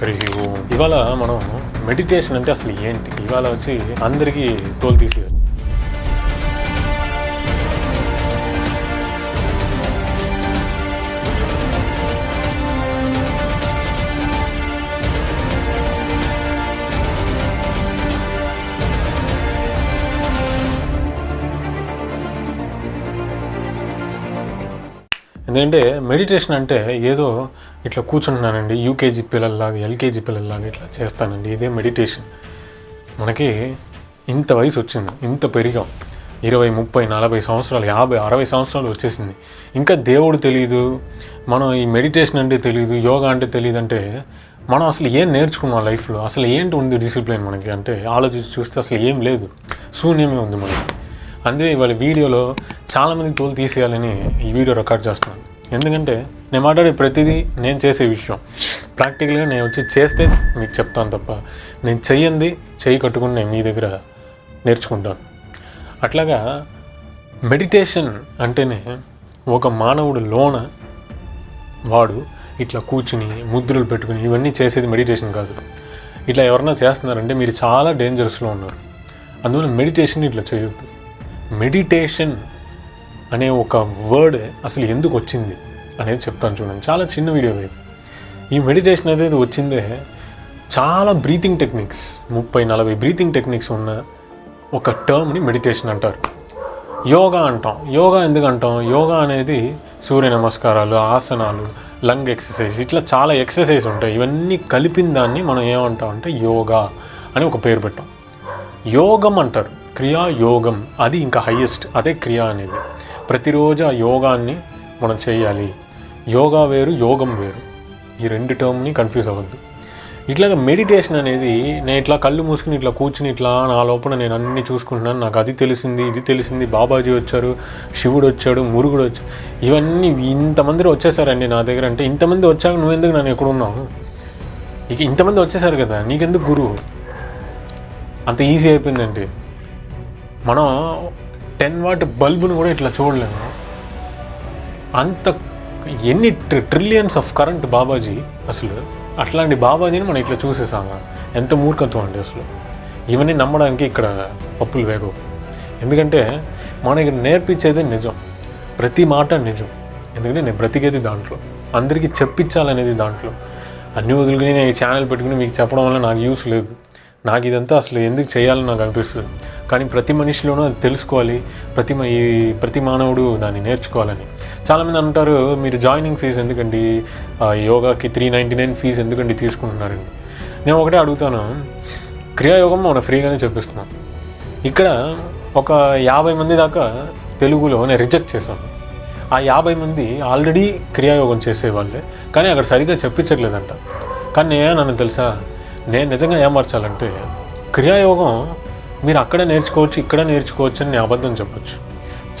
హరి ఇవాళ మనం మెడిటేషన్ అంటే అసలు ఏంటి? ఇవాళ వచ్చి అందరికీ తోలు తీసి ఎందుకంటే మెడిటేషన్ అంటే ఏదో ఇట్లా కూర్చుంటున్నానండి యూకేజీ పిల్లల్లాగా ఎల్కేజీ పిల్లల్లాగా ఇట్లా చేస్తానండి. ఇదే మెడిటేషన్ మనకి ఇంత వయసు వచ్చింది ఇంత పెరిగాం. ఇరవై ముప్పై నలభై సంవత్సరాలు యాభై అరవై సంవత్సరాలు వచ్చేసింది. ఇంకా దేవుడు తెలియదు మనం ఈ మెడిటేషన్ అంటే తెలియదు యోగా అంటే తెలియదు అంటే మనం అసలు ఏం నేర్చుకున్నాం లైఫ్లో? అసలు ఏంటి ఉంది డిసిప్లిన్ మనకి? అంటే ఆలోచించి చూస్తే అసలు ఏం లేదు. శూన్యమే ఉంది మనకి. అందుకే ఇవాళ వీడియోలో చాలామంది తోలు తీసేయాలని ఈ వీడియో రికార్డ్ చేస్తున్నాను. ఎందుకంటే నేను మాట్లాడే ప్రతిదీ నేను చేసే విషయం. ప్రాక్టికల్గా నేను వచ్చి చేస్తే మీకు చెప్తాను తప్ప నేను చెయ్యంది చేయి కట్టుకుని నేను మీ దగ్గర నేర్చుకుంటాను. అట్లాగా మెడిటేషన్ అంటేనే ఒక మానవుడు లోన వాడు ఇట్లా కూర్చుని ముద్రలు పెట్టుకుని ఇవన్నీ చేసేది మెడిటేషన్ కాదు. ఇట్లా ఎవరన్నా చేస్తున్నారంటే మీరు చాలా డేంజరస్లో ఉన్నారు. అందువల్ల మెడిటేషన్ ఇట్లా చేయొద్దు. మెడిటేషన్ అనే ఒక వర్డ్ అసలు ఎందుకు వచ్చింది అనేది చెప్తాను చూడండి. చాలా చిన్న వీడియో ఇది. ఈ మెడిటేషన్ అనేది వచ్చిందే చాలా బ్రీతింగ్ టెక్నిక్స్ ముప్పై నలభై బ్రీతింగ్ టెక్నిక్స్ ఉన్న ఒక టర్మ్ని మెడిటేషన్ అంటారు. యోగా అంటాం. యోగా ఎందుకు అంటాం? యోగా అనేది సూర్య నమస్కారాలు ఆసనాలు లంగ్ ఎక్సర్సైజ్ ఇట్లా చాలా ఎక్సర్సైజ్ ఉంటాయి. ఇవన్నీ కలిపిన దాన్ని మనం ఏమంటాం అంటే యోగా అని ఒక పేరు పెట్టాం. యోగం అంటారు. క్రియా యోగం అది ఇంకా హయ్యెస్ట్ అదే క్రియ అనేది. ప్రతిరోజు ఆ యోగాన్ని మనం చేయాలి. యోగా వేరు యోగం వేరు. ఈ రెండు టర్మ్ని కన్ఫ్యూజ్ అవ్వద్దు. ఇట్లాగా మెడిటేషన్ అనేది నేను ఇట్లా కళ్ళు మూసుకుని ఇట్లా కూర్చుని ఇట్లా నా లోపల నేను అన్ని చూసుకుంటున్నాను. నాకు అది తెలిసింది ఇది తెలిసింది బాబాజీ వచ్చారు శివుడు వచ్చాడు మురుగుడు వచ్చాడు ఇవన్నీ ఇంతమంది వచ్చేసారండి నా దగ్గర. అంటే ఇంతమంది వచ్చాక నువ్వెందుకు నన్ను ఎక్కడున్నావు ఇక ఇంతమంది వచ్చేసారు కదా నీకెందుకు గురువు? అంత ఈజీ అయిపోయిందండి. మనం టెన్ వాట్ బల్బును కూడా ఇట్లా చూడలేము. అంత ఎన్ని ట్రిలియన్స్ ఆఫ్ కరెంట్ బాబాజీ అసలు అట్లాంటి బాబాజీని మనం ఇట్లా చూసేసాము? ఎంత మూర్ఖత్వం అండి అసలు. ఇవన్నీ నమ్మడానికి ఇక్కడ పప్పులు వేగవు. ఎందుకంటే మనకి నేర్పించేది నిజం. ప్రతి మాట నిజం. ఎందుకంటే నేను బ్రతికేది దాంట్లో. అందరికీ చెప్పించాలనేది దాంట్లో. అన్ని వదులుకుని నేను ఈ ఛానల్ పెట్టుకుని మీకు చెప్పడం వల్ల నాకు యూస్ లేదు. నాకు ఇదంతా అసలు ఎందుకు చేయాలని నాకు అనిపిస్తుంది. కానీ ప్రతి మనిషిలోనూ అది తెలుసుకోవాలి. ప్రతి మ- ఈ ప్రతి మానవుడు దాన్ని నేర్చుకోవాలని. చాలామంది అంటారు మీరు జాయినింగ్ ఫీజు ఎందుకండి? యోగాకి త్రీ నైంటీ నైన్ ఫీజు ఎందుకండి తీసుకుంటున్నారండి? నేను ఒకటే అడుగుతాను. క్రియాయోగం మనం ఫ్రీగానే చెప్పిస్తున్నాం. ఇక్కడ ఒక యాభై మంది దాకా తెలుగులో నేను రిజెక్ట్ చేశాను ఆ యాభై మంది ఆల్రెడీ క్రియాయోగం చేసేవాళ్ళే. కానీ అక్కడ సరిగ్గా చెప్పించట్లేదంట. కానీ నేను నన్ను తెలుసా? నేను నిజంగా ఏమార్చాలంటే క్రియాయోగం మీరు అక్కడే నేర్చుకోవచ్చు ఇక్కడ నేర్చుకోవచ్చు అని నేను అబద్ధం చెప్పొచ్చు.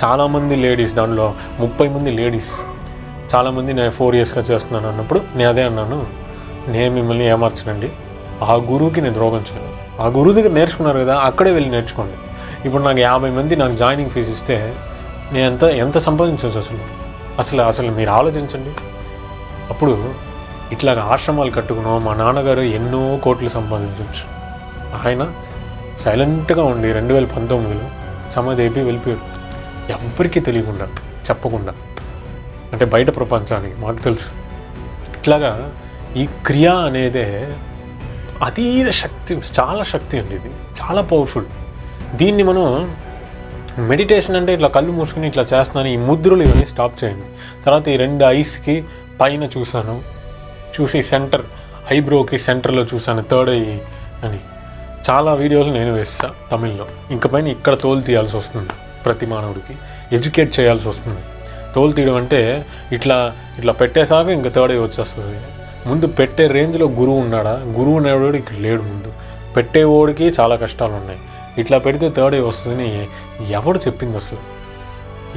చాలామంది లేడీస్ దానిలో ముప్పై మంది లేడీస్. చాలామంది నేను ఫోర్ ఇయర్స్గా చేస్తున్నాను అన్నప్పుడు నేను అదే అన్నాను నేను మిమ్మల్ని ఏమార్చనండి ఆ గురువుకి నేను ద్రోహం చేయను. ఆ గురువు దగ్గర నేర్చుకున్నారు కదా అక్కడే వెళ్ళి నేర్చుకోండి. ఇప్పుడు నాకు యాభై మంది నాకు జాయినింగ్ ఫీజు ఇస్తే నేను ఎంత ఎంత సంపాదించవచ్చు అసలు అసలు అసలు మీరు ఆలోచించండి. అప్పుడు ఇట్లాగ ఆశ్రమాలు కట్టుకున్నాం మా నాన్నగారు ఎన్నో కోట్లు సంపాదించవచ్చు ఆయన సైలెంట్గా ఉండి రెండు వేల పంతొమ్మిదిలో సమాధి అయిపోయి వెళ్ళిపోయారు. ఎవరికీ తెలియకుండా చెప్పకుండా అంటే బయట ప్రపంచానికి మాకు తెలుసు. ఇట్లాగా ఈ క్రియ అనేదే అతీత శక్తి చాలా శక్తి అండి ఇది. చాలా పవర్ఫుల్. దీన్ని మనం మెడిటేషన్ అంటే ఇట్లా కళ్ళు మూసుకుని ఇట్లా చేస్తున్నాను ఈ ముద్రలు ఇవన్నీ స్టాప్ చేయండి. తర్వాత ఈ రెండు ఐస్కి పైన చూశాను. చూసి సెంటర్ ఐబ్రోకి సెంటర్లో చూశాను థర్డ్ ఐ అని. చాలా వీడియోలు నేను వేస్తా తమిళ్ళో. ఇంక పైన ఇక్కడ తోలు తీయాల్సి వస్తుంది ప్రతి మానవుడికి. ఎడ్యుకేట్ చేయాల్సి వస్తుంది. తోలు తీయడం అంటే ఇట్లా ఇట్లా పెట్టేసాక ఇంకా థర్డ్ ఐ వచ్చేస్తుంది. ముందు పెట్టే రేంజ్లో గురువు ఉన్నాడా? గురువు అనేవాడు ఇక్కడ లేడు ముందు. పెట్టేవాడికి చాలా కష్టాలు ఉన్నాయి. ఇట్లా పెడితే థర్డ్ ఐ వస్తుందని ఎవడు చెప్పింది అసలు?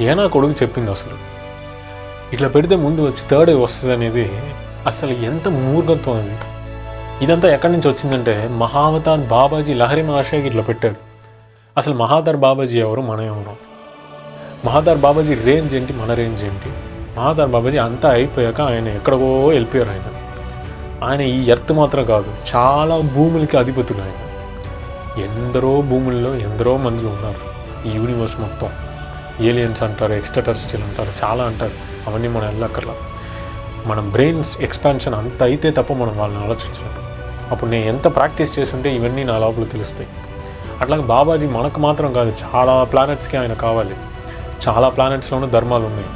ఏనా కొడుకు చెప్పింది అసలు? ఇట్లా పెడితే ముందు వచ్చి థర్డ్ ఐ వస్తుంది అనేది అసలు ఎంత మూర్ఖత్వం అది? ఇదంతా ఎక్కడి నుంచి వచ్చిందంటే మహావతార్ బాబాజీ లహరి మహర్షికి ఇట్లా పెట్టారు. అసలు మహాదార్ బాబాజీ ఎవరు? మన ఎవరు? మహాదార్ బాబాజీ రేంజ్ ఏంటి? మన రేంజ్ ఏంటి? మహాతార్ బాబాజీ అంతా అయిపోయాక ఆయన ఎక్కడికో వెళ్ళిపోయారు ఆయన. ఆయన ఈ ఎర్త్ మాత్రం కాదు చాలా భూములకి అధిపతులు ఆయన. ఎందరో భూముల్లో ఎందరో మంది ఉన్నారు. ఈ యూనివర్స్ మొత్తం. ఏలియన్స్ అంటారు ఎక్స్ట్రా టెరిస్టియల్ అంటారు చాలా అంటారు. అవన్నీ మనం వెళ్ళక్కర్లా. మన బ్రెయిన్స్ ఎక్స్పాన్షన్ అంత అయితే తప్ప మనం వాళ్ళని ఆలోచించలేము అప్పుడు నేను ఎంత ప్రాక్టీస్ చేస్తుంటే ఇవన్నీ నా లోపల తెలుస్తాయి. అట్లాగే బాబాజీ మనకు మాత్రం కాదు చాలా ప్లానెట్స్కి ఆయన కావాలి. చాలా ప్లానెట్స్లోనూ ధర్మాలు ఉన్నాయి.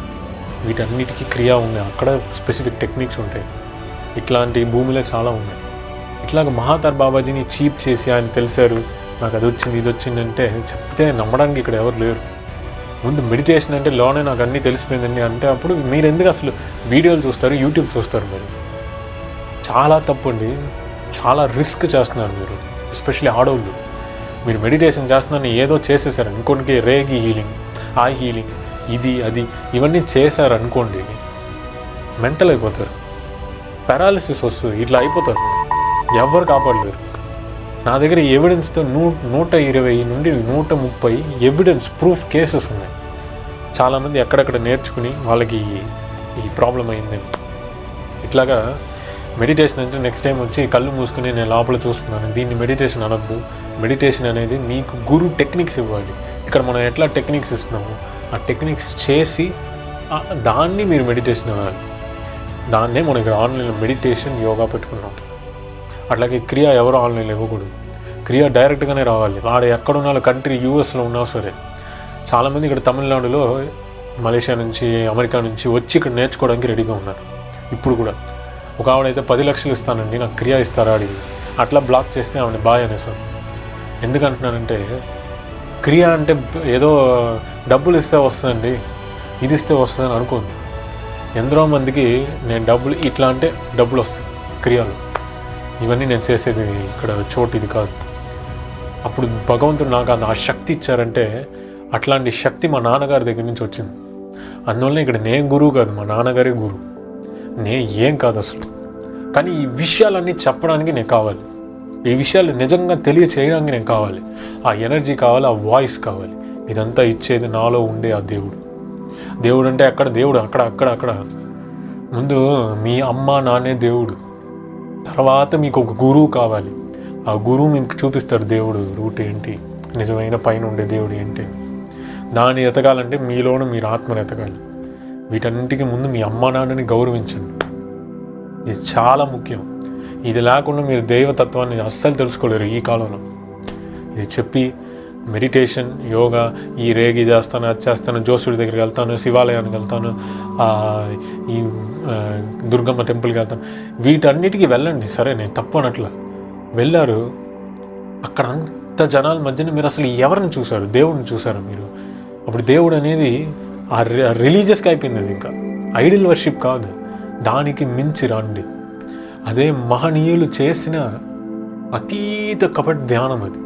వీటన్నిటికీ క్రియ ఉన్నాయి. అక్కడ స్పెసిఫిక్ టెక్నిక్స్ ఉంటాయి. ఇట్లాంటి భూమిలో చాలా ఉన్నాయి. ఇట్లాగ మహాతార్ బాబాజీని చీప్ చేసి ఆయన తెలిసారు నాకు అది వచ్చింది ఇది వచ్చింది అంటే చెప్తే నమ్మడానికి ఇక్కడ ఎవరు లేరు. ముందు మెడిటేషన్ అంటే లోనే నాకు అన్నీ తెలిసిపోయిందండి అంటే అప్పుడు మీరు ఎందుకు అసలు వీడియోలు చూస్తారు యూట్యూబ్ చూస్తారు మీరు? చాలా తప్పు అండి చాలా రిస్క్ చేస్తున్నారు మీరు ఎస్పెషల్లీ ఆడవాళ్ళు మీరు మెడిటేషన్ చేస్తున్నారని ఏదో చేసేసారు అనుకోండి రేగి హీలింగ్ ఆ హీలింగ్ ఇది అది ఇవన్నీ చేశారు అనుకోండి మెంటల్ అయిపోతారు. పారాలిసిస్ వస్తుంది ఇట్లా అయిపోతారు. ఎవరు కాపాడలేరు. నా దగ్గర ఎవిడెన్స్తో నూ నూట ఇరవై నుండి నూట ముప్పై ఎవిడెన్స్ ప్రూఫ్ కేసెస్ ఉన్నాయి. చాలామంది ఎక్కడెక్కడ నేర్చుకుని వాళ్ళకి ఈ- ఈ ప్రాబ్లం అయిందని. ఇట్లాగా మెడిటేషన్ అంటే నెక్స్ట్ టైం వచ్చి కళ్ళు మూసుకుని నేను లోపల చూస్తున్నాను. దీన్ని మెడిటేషన్ అనొద్దు. మెడిటేషన్ అనేది మీకు గురు టెక్నిక్స్ ఇవ్వాలి. ఇక్కడ మనం ఎట్లా టెక్నిక్స్ ఇస్తున్నాము? ఆ టెక్నిక్స్ చేసి దాన్ని మీరు మెడిటేషన్ అనాలి. దాన్నే మనం ఇక్కడ ఆన్లైన్లో మెడిటేషన్ యోగా పెట్టుకున్నాం. అట్లాగే క్రియ ఎవరు ఆన్లైన్లో ఇవ్వకూడదు క్రియా డైరెక్ట్గానే రావాలి. వాడ ఎక్కడున్నా కంట్రీ యూఎస్లో ఉన్నా సరే. చాలామంది ఇక్కడ తమిళనాడులో మలేషియా నుంచి అమెరికా నుంచి వచ్చి ఇక్కడ నేర్చుకోవడానికి రెడీగా ఉన్నారు. ఇప్పుడు కూడా. ఒక ఆవిడైతే పది లక్షలు ఇస్తానండి నాకు క్రియ ఇస్తారా అడిగి. అట్లా బ్లాక్ చేస్తే ఆవిడ బాయ్ అనేసాను ఎందుకంటున్నానంటే క్రియ అంటే ఏదో డబ్బులు ఇస్తే వస్తుందండి ఇది ఇస్తే వస్తుందని అనుకుంది ఎందరో మందికి నేను డబ్బులు ఇట్లా అంటే డబ్బులు వస్తాయి క్రియలు. ఇవన్నీ నేను చేసేది ఇక్కడ చోటు ఇది కాదు. అప్పుడు భగవంతుడు నాకు ఆ శక్తి ఇచ్చారంటే అట్లాంటి శక్తి మా నాన్నగారి దగ్గర నుంచి వచ్చింది. అందువల్ల ఇక్కడ నేను గురువు కాదు మా నాన్నగారే గురువు. నే ఏం కాదు అసలు. కానీ ఈ విషయాలన్నీ చెప్పడానికి నేను కావాలి. ఈ విషయాలు నిజంగా తెలియచేయడానికి నేను కావాలి. ఆ ఎనర్జీ కావాలి ఆ వాయిస్ కావాలి. ఇదంతా ఇచ్చేది నాలో ఉండే ఆ దేవుడు. దేవుడు అంటే అక్కడ దేవుడు అక్కడ అక్కడ అక్కడ. ముందు మీ అమ్మ నాన్నే దేవుడు. తర్వాత మీకు ఒక గురువు కావాలి. ఆ గురువు మీకు చూపిస్తారు దేవుడు రూట్ ఏంటి నిజమైన పైన ఉండే దేవుడు ఏంటి దాన్ని ఎతకాలంటే మీలోనూ మీరు ఆత్మను ఎతకాలి. వీటన్నిటికీ ముందు మీ అమ్మ నాన్నని గౌరవించండి. ఇది చాలా ముఖ్యం. ఇది లేకుండా మీరు దైవతత్వాన్ని అస్సలు తెలుసుకోలేరు ఈ కాలంలో. ఇది చెప్పి మెడిటేషన్ యోగా ఈ రేగి చేస్తాను అది చేస్తాను జోసుడి దగ్గరికి వెళ్తాను శివాలయానికి వెళ్తాను ఈ దుర్గమ్మ టెంపుల్కి వెళ్తాను. వీటన్నిటికీ వెళ్ళండి సరే నేను తప్పు అనట్లా. వెళ్ళారు అక్కడ అంత జనాల మధ్యన మీరు అసలు ఎవరిని చూశారు? దేవుడిని చూశారు మీరు? అప్పుడు దేవుడు అనేది ఆ రిలీజియస్గా అయిపోయింది అది ఇంకా. ఐడిల్ వర్షిప్ కాదు దానికి మించి రండి. అదే మహనీయులు చేసిన అతీత కపట్ ధ్యానం అది.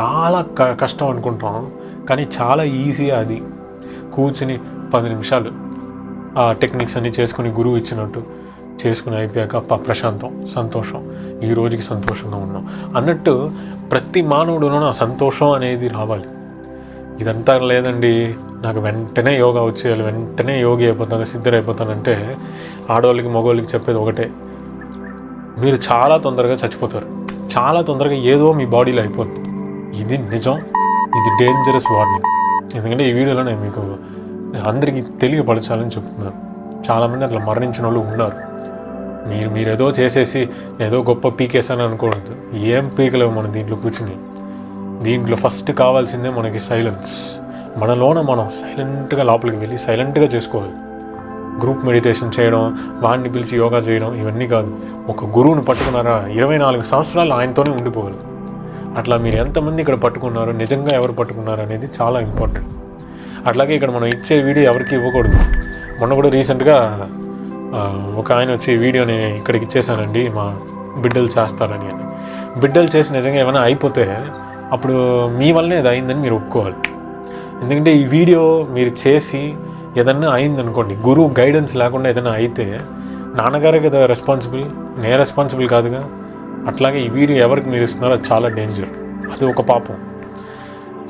చాలా క కష్టం అనుకుంటాం కానీ చాలా ఈజీ అది. కూర్చుని పది నిమిషాలు. ఆ టెక్నిక్స్ అన్ని చేసుకుని గురువు ఇచ్చినట్టు చేసుకుని అయిపోయాక ప్రశాంతం సంతోషం. ఈ రోజుకి సంతోషంగా ఉన్నాం. అన్నట్టు ప్రతి మానవుడులోనూ ఆ సంతోషం అనేది రావాలి. ఇదంతా లేదండి నాకు వెంటనే యోగా వచ్చేయాలి వెంటనే యోగి అయిపోతాను సిద్ధరైపోతానంటే ఆడవాళ్ళకి మగవాళ్ళకి చెప్పేది ఒకటే. మీరు చాలా తొందరగా చచ్చిపోతారు. చాలా తొందరగా ఏదో మీ బాడీలో అయిపోద్ది. ఇది నిజం ఇది డేంజరస్ వార్నింగ్ ఎందుకంటే ఈ వీడియోలో నేను మీకు అందరికీ తెలియపరచాలని చెప్తున్నాను. చాలామంది అట్లా మరణించిన వాళ్ళు ఉన్నారు. మీరు మీరు ఏదో చేసేసి ఏదో గొప్ప పీకేసాను అనుకోవద్దు. ఏం పీకలేవు మనం దీంట్లో కూర్చుని. దీంట్లో ఫస్ట్ కావాల్సిందే మనకి సైలెన్స్ మనలోన మనం సైలెంట్గా లోపలికి వెళ్ళి సైలెంట్గా చేసుకోవాలి. గ్రూప్ మెడిటేషన్ చేయడం వాడిని పిలిచి యోగా చేయడం ఇవన్నీ కాదు. ఒక గురువుని పట్టుకున్నారా ఇరవై నాలుగు సంవత్సరాలు ఆయనతోనే ఉండిపోవాలి. అట్లా మీరు ఎంతమంది ఇక్కడ పట్టుకున్నారు నిజంగా ఎవరు పట్టుకున్నారు అనేది చాలా ఇంపార్టెంట్ అట్లాగే ఇక్కడ మనం ఇచ్చే వీడియో ఎవరికి ఇవ్వకూడదు. మొన్న కూడా రీసెంట్గా ఒక ఆయన వచ్చి వీడియోని ఇక్కడికి ఇచ్చేసానండి మా బిడ్డలు చేస్తారని అని. బిడ్డలు చేసి నిజంగా ఏమైనా అయిపోతే అప్పుడు మీ వల్లనే ఇది అయిందని మీరు ఒప్పుకోవాలి. ఎందుకంటే ఈ వీడియో మీరు చేసి ఏదన్నా అయిందనుకోండి గురువు గైడెన్స్ లేకుండా ఏదైనా అయితే నాన్నగారే కదా రెస్పాన్సిబుల్ నే రెస్పాన్సిబుల్ కాదుగా అట్లాగే ఈ వీడియో ఎవరికి మీరు ఇస్తున్నారో అది చాలా డేంజర్ అది ఒక పాపం.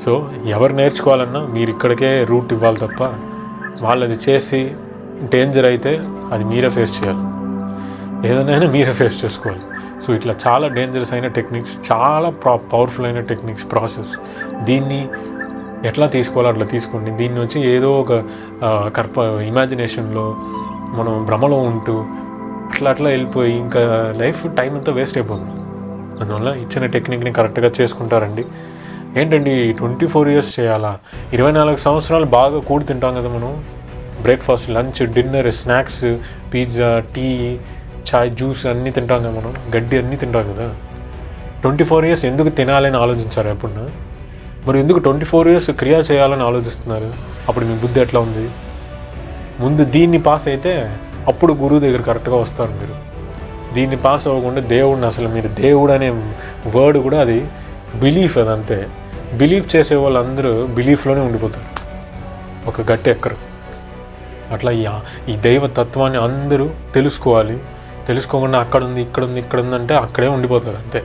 సో ఎవరు నేర్చుకోవాలన్నా మీరు ఇక్కడికే రూట్ ఇవ్వాలి తప్ప వాళ్ళది చేసి డేంజర్ అయితే అది మీరే ఫేస్ చేయాలి. ఏదైనా మీరే ఫేస్ చేసుకోవాలి. సో ఇట్లా చాలా డేంజరస్ అయిన టెక్నిక్స్ చాలా ప్రా పవర్ఫుల్ అయిన టెక్నిక్స్ ప్రాసెస్ దీన్ని ఎట్లా తీసుకోవాలో అట్లా తీసుకోండి. దీన్ని వచ్చి ఏదో ఒక కర్ప ఇమాజినేషన్లో మనం భ్రమలో ఉంటూ అట్లా అట్లా వెళ్ళిపోయి ఇంకా లైఫ్ టైం అంతా వేస్ట్ అయిపోతుంది. అందువల్ల ఇచ్చిన టెక్నిక్ని కరెక్ట్గా చేసుకుంటారండి. ఏంటండి ట్వంటీ ఫోర్ ఇయర్స్ చేయాలా? ఇరవై నాలుగు సంవత్సరాలు బాగా కూడి తింటాం కదా మనం. Breakfast lunch dinner snacks pizza tea చాయ్ జ్యూస్ అన్నీ తింటాం కదా మనం. గడ్డి అన్నీ తింటాం కదా. ట్వంటీ ఫోర్ ఇయర్స్ ఎందుకు తినాలని ఆలోచించారు ఎప్పుడన్నా? మరి ఎందుకు ట్వంటీ ఫోర్ ఇయర్స్ క్రియా చేయాలని ఆలోచిస్తున్నారు? అప్పుడు మీ బుద్ధి ఎట్లా ఉంది? ముందు దీన్ని పాస్ అయితే అప్పుడు గురువు దగ్గర కరెక్ట్గా వస్తారు మీరు. దీన్ని పాస్ అవ్వకుండా దేవుడిని అసలు మీరు దేవుడు అనే వర్డ్ కూడా అది బిలీఫ్ అది అంతే. బిలీఫ్ చేసే వాళ్ళందరూ బిలీఫ్లోనే ఉండిపోతారు. ఒక గట్టి ఎక్కరు అట్లా ఈ ఈ దైవ తత్వాన్ని అందరూ తెలుసుకోవాలి. తెలుసుకోకుండా అక్కడ ఉంది ఇక్కడ ఉంది ఇక్కడ ఉంది అంటే అక్కడే ఉండిపోతారు అంతే.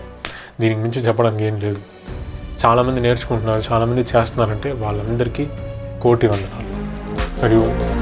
దీనికి మించి చెప్పడానికి ఏం లేదు. చాలామంది నేర్చుకుంటున్నారు చాలామంది చేస్తున్నారంటే వాళ్ళందరికీ కోటి వందనాలు. మరియు